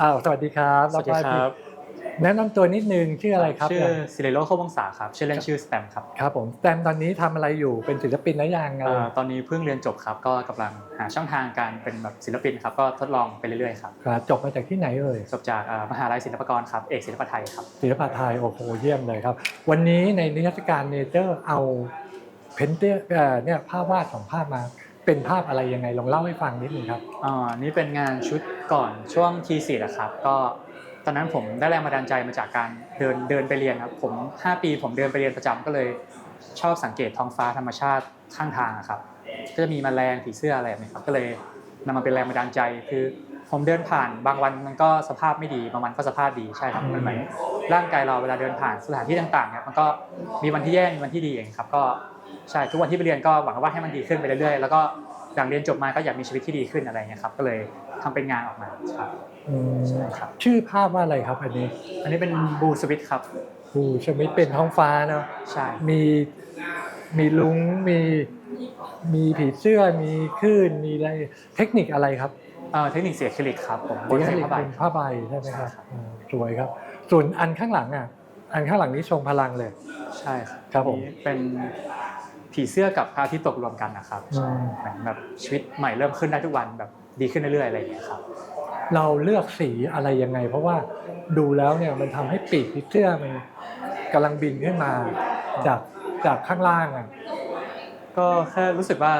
อ้าวสวัสดีครับสวัสดีครับ แนะนำตัวนิดนึงชื่ออะไรครับชื่อซิริโลโควงศาครับชื่อเล่นชื่อสแตมครับครับผมแตมตอนนี้ทำอะไรอยู่เป็นศิลปินแล้วยังอะไรเอ่อตอนนี้เพิ่งเรียนจบครับ ก็กำลังหาช่องทางการเป็นแบบศิลปินครับก็ทดลองไปเรื่อยๆครับครับจบมาจากที่ไหนเอ่ยจบจากเอ่อมหาลัยศิลปากรครับเอกศิลปะไทยครับศิลปะไทยโอ้โหเยี่ยมเลยครับ วันนี้ในนิทรรศการเนเจอร์เอาเพนเตอร์เนี่ยภาพวาดสองภาพมา เป็นภาพอะไรยังไงลองเล่าให้ฟังนิดนึงครับอ่านี่เป็นงานชุดก่อนช่วงทีสี่ะครับ ก็ตอนนั้นผมได้แรงบันดาลใจมาจากการเดินเดินไปเรียนครับผม5 ปีผมเดินไปเรียนประจำก็เลยชอบสังเกตท้องฟ้าธรรมชาติข้างทางอะครับก็จะมีแมลงผีเสื้ออะไรแบบนี้ครับก็เลยนำมาเป็นแรงบันดาลใจคือ ผมเดินผ่านบางวันมันก็สภาพไม่ดีบางวันก็สภาพดีใช่ครับมันเหมือนร่างกายเราเวลาเดินผ่านสถานที่ต่างๆเนี่ยมันก็มีวันที่แย่มีวันที่ดีเองครับก็ใช่ทุกวันที่ไปเรียนก็หวังว่าให้มันดีขึ้นไปเรื่อยๆแล้วก็หลังเรียนจบมาก็อยากมีชีวิตที่ดีขึ้นอะไรเงี้ยครับก็เลยทำเป็นงานออกมาครับอืมใช่ครับชื่อภาพว่าอะไรครับอันนี้ อันนี้เป็นบูสวิตครับดูชมิตเป็นท้องฟ้าเนาะใช่มีมีลุงมีมีผีเสื้อมีคลื่นมีอะไรเทคนิคอะไรครับ เอ่อเทคนิคเสียคริลิกครับผมบนเทเส้คนนิคผ้าใบ เป็นผ้าใบใช่ไหมครับใช่ครับ อืมสวยครับ ส่วนอันข้างหลังอะ อันข้างหลังนี้ทรงพลังเลย ใช่ครับครับผมอันนี้เป็นผีเสื้อกับพระอาทิตย์ตกรวมกันนะครับอืม เหมือนแบบชีวิตใหม่เริ่มขึ้นได้ทุกวันแบบดีขึ้นเรื่อยๆอะไรอย่างเงี้ยครับ เราเลือกสีอะไรยังไง เพราะว่าดูแล้วเนี่ยมันทำให้ปีกผีเสื้อมันกำลังบินขึ้นมา จากจากข้างล่างอะ ก็แค่รู้สึกว่า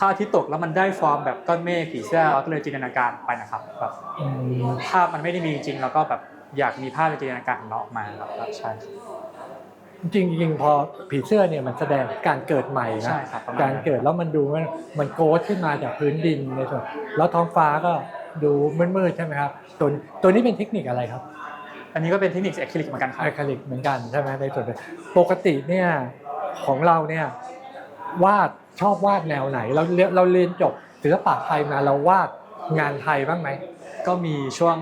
พระอาทิตย์ตกแล้วมันได้ฟอร์มแบบก้อนเมฆผีเสื้อเราก็เลยจินตนาการไปนะครับแบบอืมภาพมันไม่ได้มีจริงๆเราก็แบบอยากมีภาพในจินตนาการของเราออกมาครับใช่ครับจริงจริงๆพอผีเสื้อเนี่ยมันแสดงการเกิดใหม่นะใช่ครับประมาณการนั้นเกิดแล้วมันดูมันมันโกรธขึ้นมาจากพื้นดินในส่วนแล้วท้องฟ้าก็ดูมืดๆใช่ไหมครับตัวตัวนี้เป็นเทคนิคอะไรครับ อันนี้ก็เป็นเทคนิคอะคริลิกเหมือนกันครับอะคริลิกเหมือนกันใช่ไหมในส่วนปกติเนี่ยของเราเนี่ยวาด ชอบวาดแนวไหน เราเรียนเราเรียนจบศิลปะไทยมาเราวาดงานไทยบ้างไหม ก็มีช่วง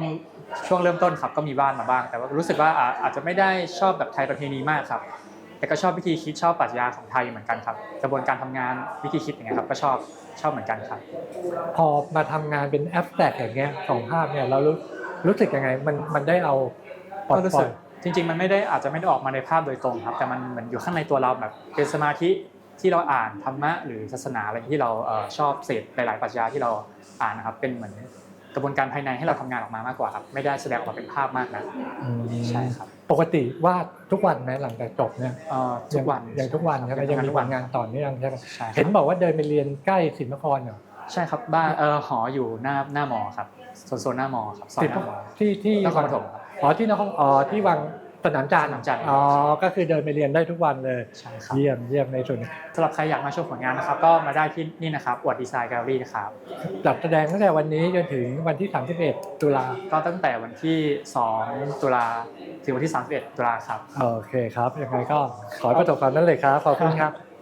ช่วงเริ่มต้นครับก็มีบ้านมาบ้าง แต่ว่ารู้สึกว่าอ่าอาจจะไม่ได้ชอบแบบไทยประเพณีมากครับ แต่ก็ชอบวิธีคิดชอบปรัชญาของไทยเหมือนกันครับ กระบวนการทำงานวิธีคิดอย่างเงี้ยครับก็ชอบชอบเหมือนกันครับ พอมาทำงานเป็นแอปแตกอย่างเงี้ยสองภาพเนี่ยเรารู้รู้สึกยังไงมันมันได้เอาปลดก็รู้ปล่สึอกยจริงๆ มันไม่ได้อาจจะไม่ได้ออกมาในภาพโดยตรงครับ แต่มันเหมือนอยู่ข้างในตัวเราแบบเป็นสมาธิ ที่เราอ่านธรรมะหรือศาสนาอะไรที่เราเอ่อชอบเสพหลายๆปรัชญาที่เราอ่านนะครับ เป็นเหมือนกระบวนการภายในให้เราทำงานออกมามากกว่าครับ ไม่ได้แสดงออกมาเป็นภาพมากนะอืมใช่ครับ ปกติวาดทุกวันไหมหลังจากจบเนี่ยเอ่อทุกวันยังยังทุกวันใช่ไหมยังมีทุกผวันลงานต่อเนื่องใช่ไหมใช่ครับเห็นบอกว่าเดินไปเรียนใกล้ศิลปากรเหรอใช่ครับบ้านเออหออยู่หน้าหน้ามอครับโซนโซนหน้ามอครับซอยศิลหปน้ามอที่ที่นครปฐมครับอ๋อที่นครอ๋อที่วัง สนามจันทร์สนามจันทร์ อ๋อ ก็คือเดินไปเรียนได้ทุกวันเลย ใช่ครับเยี่ยมเยี่ยมในส่วนนี้สำหรับใครอยากมาชมผลงานนะครับ ก็มาได้ที่นี่นะครับอวดดีไซน์แกลเลอรี่นะครับ จัดแสดงตั้งแต่วันนี้จนถึงวันที่ 31 ตุลาก็ตั้งแต่วันที่ 2 ตุลาถึงวันที่ 31 ตุลาครับ โอเคครับยังไงก็ขอให้ประสบความสำเร็จครับ ขอบคุณครับ